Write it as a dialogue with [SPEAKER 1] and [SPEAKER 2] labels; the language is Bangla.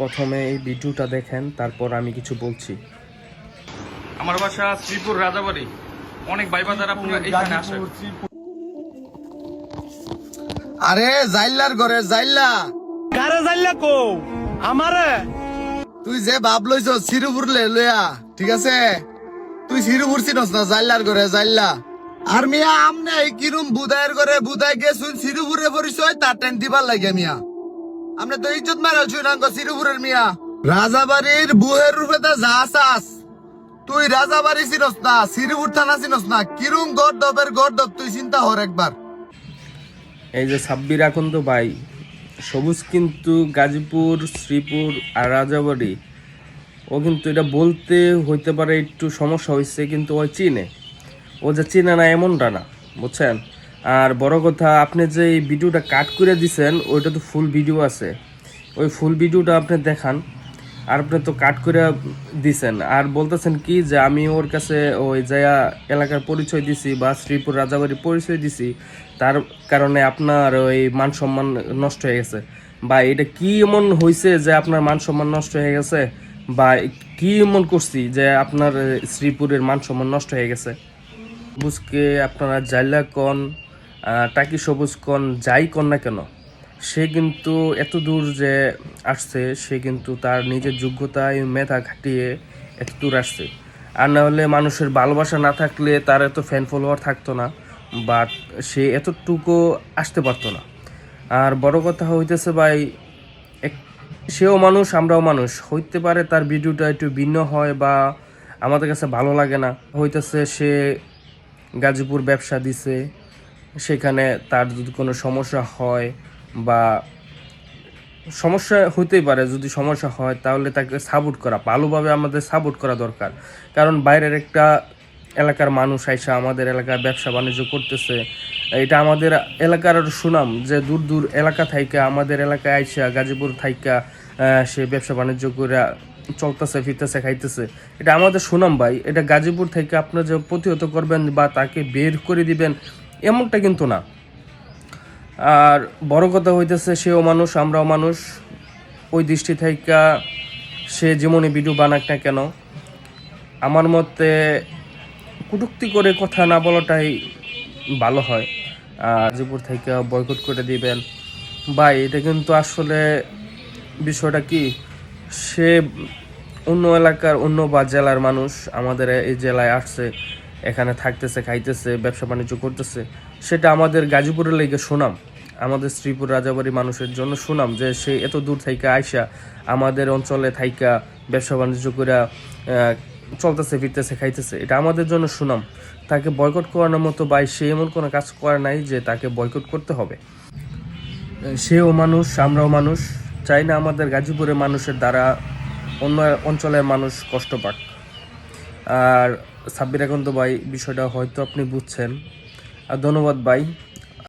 [SPEAKER 1] প্রথমে এই ভিডিওটা দেখেন তারপর আমি কিছু বলছি।
[SPEAKER 2] আমার বাসা শ্রীপুর রাজাবাড়ি। অনেক ভাই বাজার আপনারা এখানে আসেন।
[SPEAKER 3] আরে জাইল্লার ঘরে জাইল্লা।
[SPEAKER 4] কারে জানলা কো আমারে?
[SPEAKER 3] তুই যে বাপ লইছ সিরুপুর লে লইয়া ঠিক আছে? তুই সিরুপুর চিনস না জাইল্লার ঘরে জাইল্লা? আর মিয়া আমনে এই কিরম বুদায়ের ঘরে বুদায় গেছুন সিরুপুরে পরিচয় তার টেন দিবার লাগে মিয়া। আমনে তো ইজ্জত মারা ছুই নাঙ্গ সিরুপুরের মিয়া। রাজাবাড়ির বুহের রূপে তা যা আসাস তুই রাজাবাড়ি চিনস না সিরুপুর থানা চিনস না কিরম গর্দবের গর্দব তুই চিন্তা হর একবার।
[SPEAKER 1] এই যে সাব্বির আকন্দ ভাই, সবুজ কিন্তু গাজীপুর, শ্রীপুর আর রাজাবাড়ি, ও কিন্তু এটা বলতে হইতে পারে একটু সমস্যা হয়েছে কিন্তু ওই চিনে। ও যে চিনে না, এমনটা না, বুঝছেন? আর বড় কথা, আপনি যে এই ভিডিওটা কাট করে দিছেন, ওইটা তো ফুল ভিডিও আছে। ওই ফুল ভিডিওটা আপনি দেখান, আর আপনি তো কাট করে দিছেন। আর বলতেছেন কি যে, আমি ওর কাছে ওই জায়গা এলাকার পরিচয় দিছি বা শ্রীপুর রাজাবাড়ির পরিচয় দিছি, তার কারণে আপনার ওই মান সম্মান নষ্ট হয়ে গেছে। বা এটা কি এমন হয়েছে যে আপনার মান সম্মান নষ্ট হয়ে গেছে? বা কি এমন করছি যে আপনার শ্রীপুরের মান সম্মান নষ্ট হয়ে গেছে? বুঝকে আপনারা জাইলা কন টাকি সবুজ কন, যাই কন না কেন, সে কিন্তু এত দূর যে আসছে, সে কিন্তু তার নিজের যোগ্যতায় মেধা খাটিয়ে এত দূর আসছে। আর না হলে মানুষের ভালোবাসা না থাকলে তার এত ফ্যান ফলোয়ার থাকতো না বাট সে এতটুকু আসতে পারতো না। আর বড় কথা হইতেছে ভাই, এক- সেও মানুষ, আমরাও মানুষ। হইতে পারে তার ভিডিওটা একটু ভিন্ন হয় বা আমাদের কাছে ভালো লাগে না। হইতেছে সে গাজীপুর ব্যবসা দিছে সেখানে তার যদি কোনো সমস্যা হয় বা সমস্যা হইতেই পারে, যদি সমস্যা হয়, তাহলে তাকে সাপোর্ট করা, ভালোভাবে আমাদের সাপোর্ট করা দরকার। কারণ বাইরের একটা এলাকার মানুষ আইসা আমাদের এলাকায় ব্যবসা বাণিজ্য করতেছে, এটা আমাদের এলাকার সুনাম যে দূর দূর এলাকা থাইকা, আমাদের এলাকায় আইসা গাজীপুর থাইকা সে ব্যবসা বাণিজ্য করে চলতেছে, ফিরতেছে, খাইতেছে। এটা আমাদের সুনাম ভাই, এটা গাজীপুর থেকে আপনার যে প্রতিহত করবেন বা তাকে বের করে দিবেন এমনটা কিন্তু না। আর বড় কথা হইতেছে সেও মানুষ, আমরাও মানুষ। ওই দৃষ্টি থেকে সে যেমনই ভিডিও বানাক না কেন, আমার মতে কটুক্তি করে কথা না বলাটাই ভালো হয়। আর গাজীপুর থেকে বয়কট করে দিবেন। ভাই, এটা কিন্তু আসলে বিষয়টা কি? সে অন্য এলাকার অন্য বা জেলার মানুষ আমাদের এই জেলায় আসছে। এখানে থাকতেছে, খাইতেছে, ব্যবসা বাণিজ্য করতেছে। সেটা আমাদের গাজীপুরের লেগে সুনাম। আমাদের শ্রীপুর রাজাবাড়ি মানুষের জন্য সুনাম যে সে এত দূর থেকে আইসা আমাদের অঞ্চলে থাইকা ব্যবসা বাণিজ্য করে চলতেছে, ফিরতেছে, খাইতেছে। এটা আমাদের জন্য সুনাম। তাকে বয়কট করানোর মতো বা সে এমন কোনো কাজ করে নাই যে তাকে বয়কট করতে হবে। সেও মানুষ, আমরাও মানুষ। চাই না আমাদের গাজীপুরের মানুষের দ্বারা অন্য অঞ্চলের মানুষ কষ্ট পাক। আর সাব্বির এখন তো ভাই বিষয়টা হয়তো আপনি বুঝছেন। আর ধন্যবাদ ভাই।